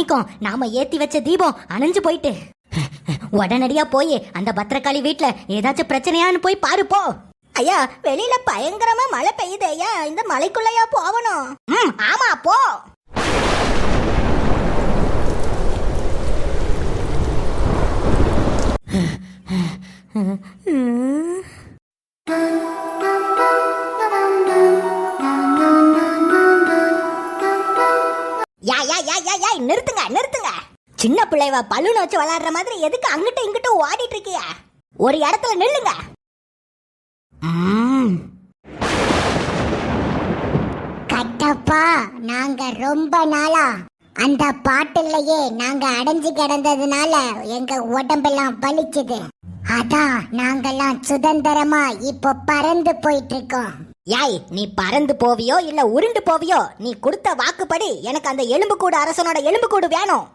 மாணிக்கம் நாம ஏத்தி வச்ச தீபம் அணைஞ்சு போயிட்டு. உடனடியா போய் அந்த பத்திரகாளி வீட்ல ஏதாச்சும் பிரச்சனையான்னு போய் பாரு போ. ஐயா வெளியில பயங்கரமா மழை பெய்யுது ஐயா. இந்த மலைக்குள்ளயா போகணும். ம் ஆமா போ. யா சின்ன பிள்ளைவ பல்லுன வச்சு விளையாடுற மாதிரி எதுக்கு அங்கிட்டும் இங்கிட்டும் ஓடிட்டு இருக்கிய? ஒரு இடத்துல நில்லுங்க. கட்டப்பா நாங்க ரொம்ப நாளா அந்த பாட்டுலயே நாங்க அடைஞ்சு கிடந்ததுனால எங்க உடம்பெல்லாம் வலிச்சுது அதான் நாங்கெல்லாம் சுதந்திரமா இப்போ பறந்து போயிட்டு இருக்கோம் யாய் நீ பறந்து போவியோ இல்ல உருண்டு போவியோ நீ கொடுத்த வாக்குப்படி எனக்கு அந்த எலும்புக்கூடு அரசனோட எலும்புக்கூடு வேணும்.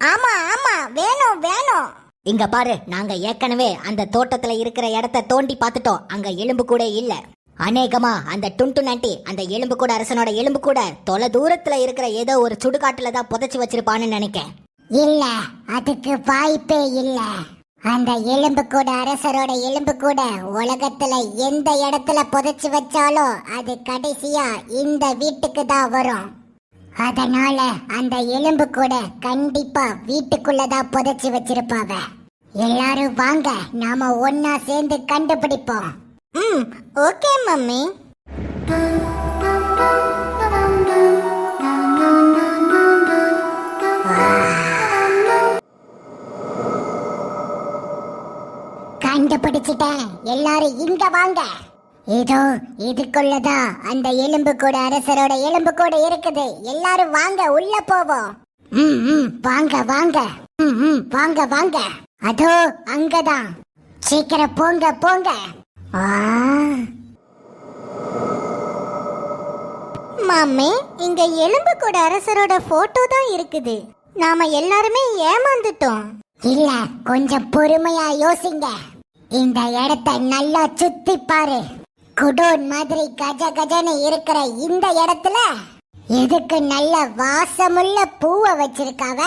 ஆமா ஆமா வேணும் வேணும். இங்க பாரு நாங்க ஏற்கனவே அந்த தோட்டத்துல இருக்கிற இடத்த தோண்டி பார்த்துட்டோம். அங்க எலும்பு கூட இல்ல. அநேகமா அந்த டுண்டு நட்டி அந்த எலும்பு கூட அரசனோட எலும்பு கூட தொலை தூரத்துல இருக்கிற ஏதோ ஒரு சுடுகாட்டுல தான் புதைச்சு வச்சிருப்பான்னு நினைக்கேன். இல்ல அதுக்கு வாய்ப்பே இல்ல. அந்த எலும்பு கூட அரசரோட எலும்பு கூட உலகத்துல எந்த இடத்துல புதைச்சு வச்சாலும் அது கடைசியா இந்த வீட்டுக்கு தான் வரும். அதனால அந்த எலும்பு கூட கண்டிப்பா வீட்டுக்குள்ளதான் புதைச்சு வச்சிருப்பாவ. எல்லாரும் வாங்க நாம ஒன்னா சேர்ந்து கண்டுபிடிப்போம். ம் ஓகே மம்மி. கண்டுபிடிச்சிட்டேன். எல்லாரும் இங்க வாங்க. இதோ இதுக்குள்ளதா அந்த எலும்பு கூட அரசரோட எலும்பு கூட இருக்குது. எல்லாரும் வாங்க உள்ள போவோம். ம், ம், வாங்க வாங்க. ம், ம், வாங்க வாங்க. அதோ அங்கதான். சீக்கிரம் போங்க போங்க. ஆ, மம்மி இங்க எலும்பு கூட அரசரோட போட்டோ தான் இருக்குது. நாம எல்லாருமே ஏமாந்துட்டோம். இல்ல கொஞ்சம் பொறுமையா யோசிங்க. இந்த இடத்தை நல்லா சுத்தி பாரு. குடோன் மாதிரி கஜ கஜன்னு இருக்கிற இந்த இடத்துல எதுக்கு நல்ல வாசமுள்ள பூவை வச்சிருக்காவ?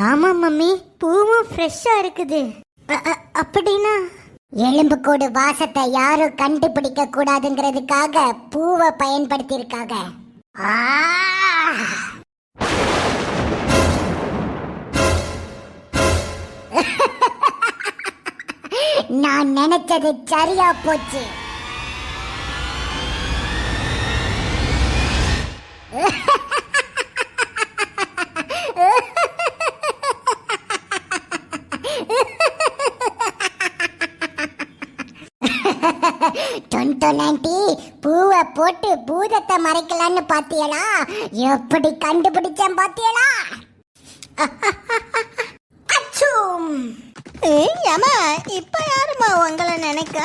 ஆமா மம்மி. பூவும் ஃப்ரெஷ்ஷா இருக்குது. அப்படின்னா? எலும்புக்கூடு வாசத்தை யாரும் கண்டுபிடிக்க கூடாதுங்கிறதுக்காக பூவை பயன்படுத்தி இருக்காங்க நான் நினைச்சது சரியா போச்சு. டொன்டொனாண்டி பூவை போட்டு பூதத்தை மறைக்கலான்னு பாத்தியலா? எப்படி கண்டுபிடிச்சேன் பாத்தியலா? ஏமா இப்ப யாருமா உங்களை நினைக்க?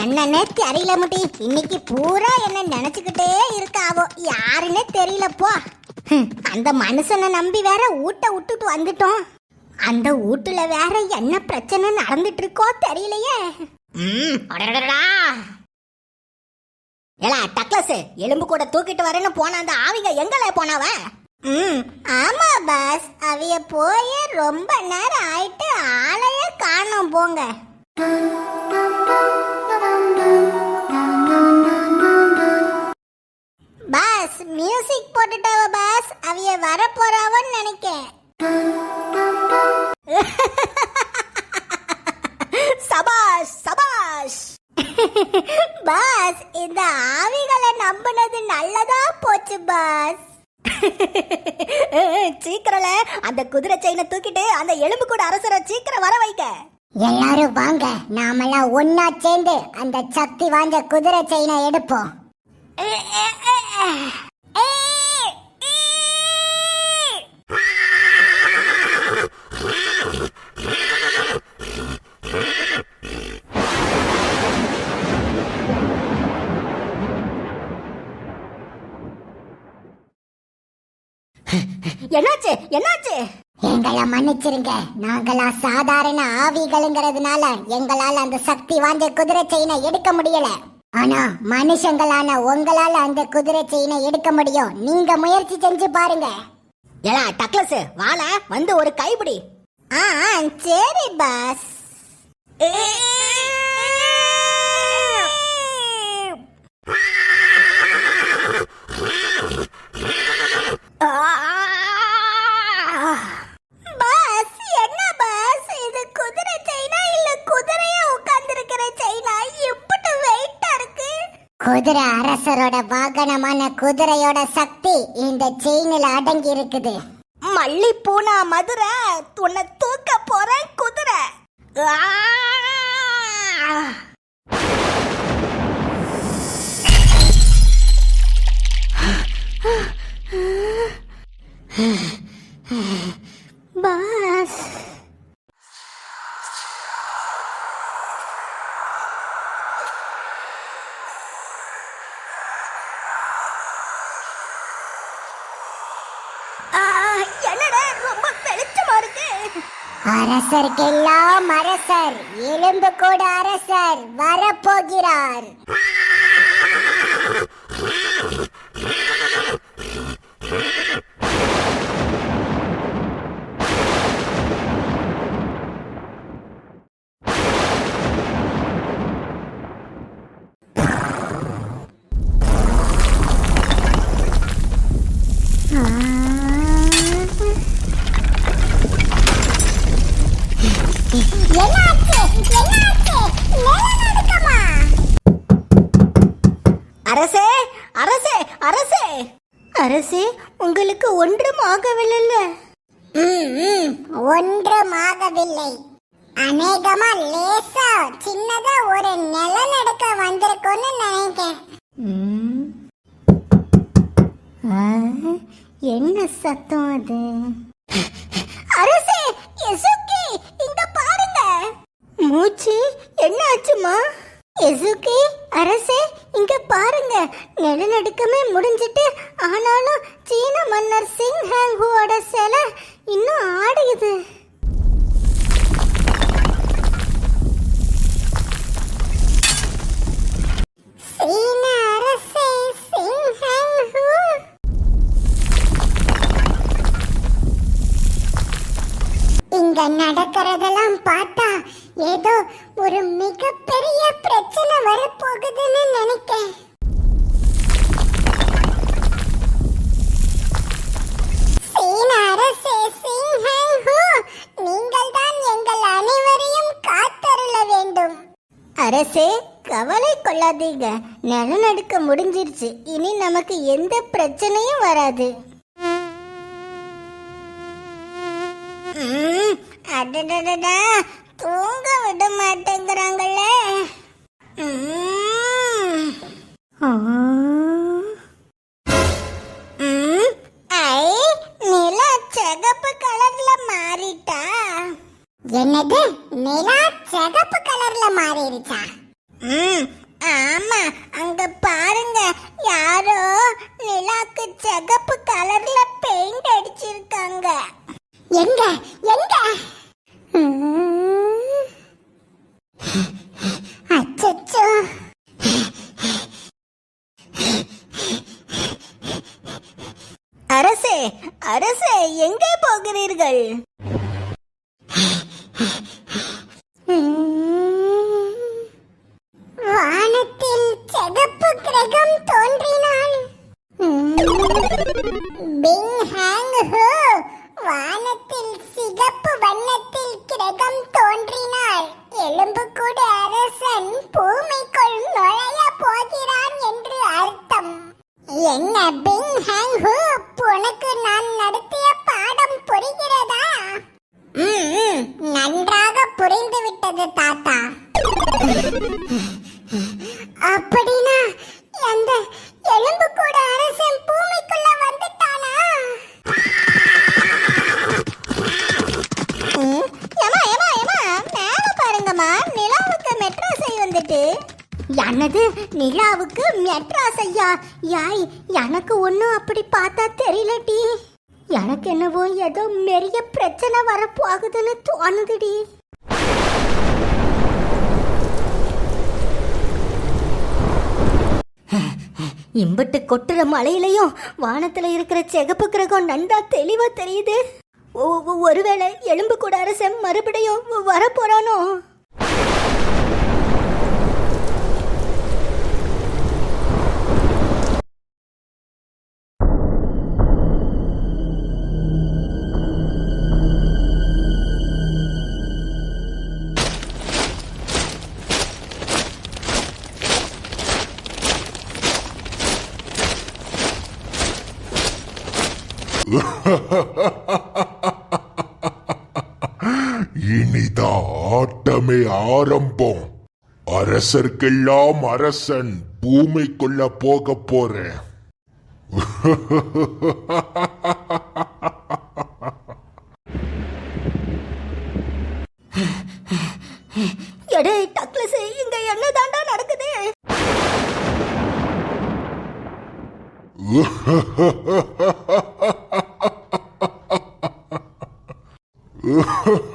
என்னன்னே தெரியல முட்டி. இன்னைக்கு பூரா என்ன நினைச்சுக்கிட்டே இருக்காவோ. யாருன்னே தெரியல போ. ஹம், அந்த மனுஷனை நம்பி வேற ஊட்ட விட்டுட்டு வந்துட்டோம். அந்த வீட்டுல வேற என்ன பிரச்சனை நடந்துட்டு இருக்கோ தெரியலையே. ஏலா டக்ளஸ் எலும்பு கூட தூக்கிட்டு வரேன்னு போன அந்த ஆவிங்க எங்கல போனவ? ம் ஆமா பாஸ். அவிய போய் ரொம்ப நேரம் ஆயிட்டு ஆளையே காணோம் போங்க. பாஸ் மியூசிக் போட்டுட்டாவ பாஸ். அவிய வர போறாவன்னு நினைக்கேன். சபாஷ் சபாஷ். பாஸ் இந்த ஆவிகளை நம்பினது நல்லதா போச்சு பாஸ். சீக்கிரல அந்த குதிரை செயினை தூக்கிட்டு அந்த எலும்பு கூட அரசரை சீக்கிரம் வர வைக்க. எல்லாரும் வாங்க. நாமெல்லாம் ஒன்னா சேர்ந்து அந்த சக்தி வாய்ந்த குதிரை செயினை எடுப்போம். என்னாச்சு? என்னாச்சு? எங்களை மன்னிச்சிருங்க. நாங்களா சாதாரண ஆவிகளுங்கிறதுனால எங்களால அந்த சக்தி வாய்ந்த குதிரை செயினை எடுக்க முடியல. ஆனா மனுஷங்களான உங்களால அந்த குதிரை செயினை எடுக்க முடியும். நீங்க முயற்சி செஞ்சு பாருங்க. ஏலா டக்ளஸ் வாழ வந்து ஒரு கைப்பிடி. ஆ சரி பாஸ். பாஸ் என்ன பாஸ் இது குதிரை செயினா இல்ல குதிரையா உட்கார்ந்திருக்கிற செயினா எப்படி வெயிட்டா இருக்கு குதிரை அரசரோட வாகனமான குதிரையோட சக்தி இந்த செயினில் அடங்கி இருக்குது மல்லிப்பூனா மதுரை உன்னை தூக்க போறேன் குதிரை! பாஸ் ஆ, என்னடா ரொம்ப வெளிச்சமா இருக்கு அரசர்க்கெல்லாம் அரசர் எலும்பு கூட அரசர் வரப்போகிறார் என்னாச்சு என்னாச்சு நிலநடுக்கமா அரசே அரசே அரசே! அரசே உங்களுக்கு ஒன்றும் ஆகவில்லை ம், ம், ஒன்றுமாகவில்லை அநேகமா லேசா சின்னதா ஒரு நிலநடுக்க வந்திருக்கும்னு நினைக்கிறேன். என்ன சத்தம் அது? மூச்சு என்ன ஆச்சுமா? எசுக்கி அரசே இங்க பாருங்க. நிலநடுக்கமே முடிஞ்சிட்டு ஆனாலும் சீன மன்னர் சிங் ஹேங்குவோட சிலை இன்னும் ஆடுது. அரசே கவலை கொள்ளாதீங்க. நிலநடுக்கம் முடிஞ்சிருச்சு. இனி நமக்கு எந்த பிரச்சனையும் வராது. தூங்க விட மாட்டேங்கிறாங்களே. ம். ஆமா அங்க பாருங்க. யாரோ நிலாக்கு சிகப்பு கலர்ல பெயிண்ட் அடிச்சிருக்காங்க. எங்க எங்க? அச்சச்சோ. அரசே அரசே எங்கே போகிறீர்கள்? என்னது நிலாவுக்கு மெட்ராஸ் ஐயா. யாய் எனக்கு ஒன்றும் அப்படி பார்த்தா தெரியலடி எனக்கு என்னவோ ஏதோ பெரிய பிரச்சனை வரப்போகுதுன்னு தோணுதுடி. இம்பட்டு கொட்டுற மலையிலையும் வானத்துல இருக்கிற சிகப்பு கிரகம் நன்றா தெளிவா தெரியுது. ஒருவேளை எலும்பு கூட அரசன் மறுபடியும் வரப்போறானோ இனிதான் ஆட்டமே ஆரம்பம். அரசர்க்கெல்லாம் அரசன் பூமிக்குள்ள போக போறேன் எடே இங்க என்ன தாண்டா நடக்குது?